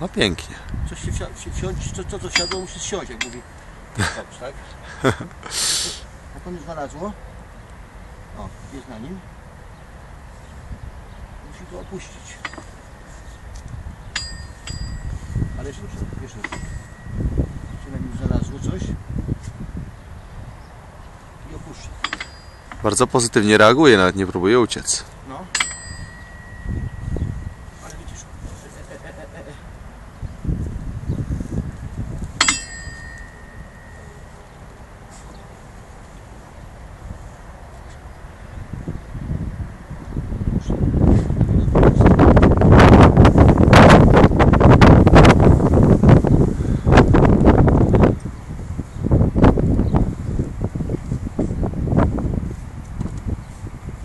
No pięknie. Coś się wsi- wsiąść, to, to co siadło musi zsiąść, jak mówi. Dobrze, tak? Jak on znalazło? O, jest na nim. Musi go opuścić. Ale jeszcze jeszcze. Czy na nim znalazło coś? I opuszcza. Bardzo pozytywnie reaguje, nawet nie próbuje uciec.